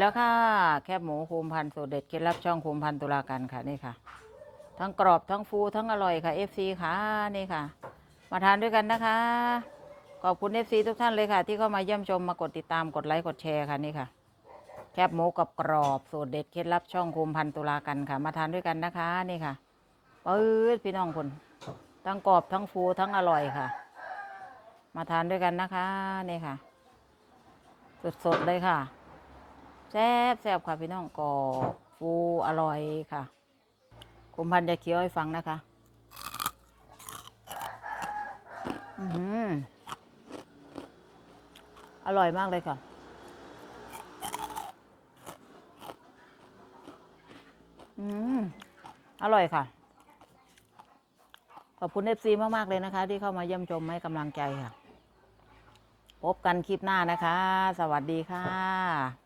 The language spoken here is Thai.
แล้วค่ะ แคบหมูคูมพันธุ์สูตรเด็ดเคล็ดลับช่องคูมพันธุ์ตุลากันค่ะนี่ค่ะ ทั้งกรอบทั้งฟูทั้งอร่อยค่ะ FC ค่ะนี่ค่ะ มาทานด้วยกันนะคะ ขอบคุณ FC ทุกท่านเลยค่ะ ที่เข้ามาเยี่ยมชมมากดติดตามกดไลค์กดแชร์ค่ะนี่ค่ะ แคบหมูกับกรอบสูตรเด็ดเคล็ดลับช่องคูมพันธุ์ตุลากันค่ะ มาทานด้วยกันนะคะนี่ค่ะปื๊ดพี่น้องคนทั้งกรอบทั้งฟูทั้งอร่อยค่ะ มาทานด้วยกันนะคะนี่ค่ะ สดๆเลยค่ะ ซ่บแซ่บค่ะพี่น้องกรอบฟูอร่อยค่ะคุณพันธ์จะเคี้ยวให้ฟังนะคะ อือหืออร่อยมากเลยค่ะอืมอร่อยค่ะ ขอบคุณเอฟซีมาก ๆ เลยนะคะ ที่เข้ามาเยี่ยมชมให้กำลังใจค่ะ พบกันคลิปหน้านะคะ สวัสดีค่ะ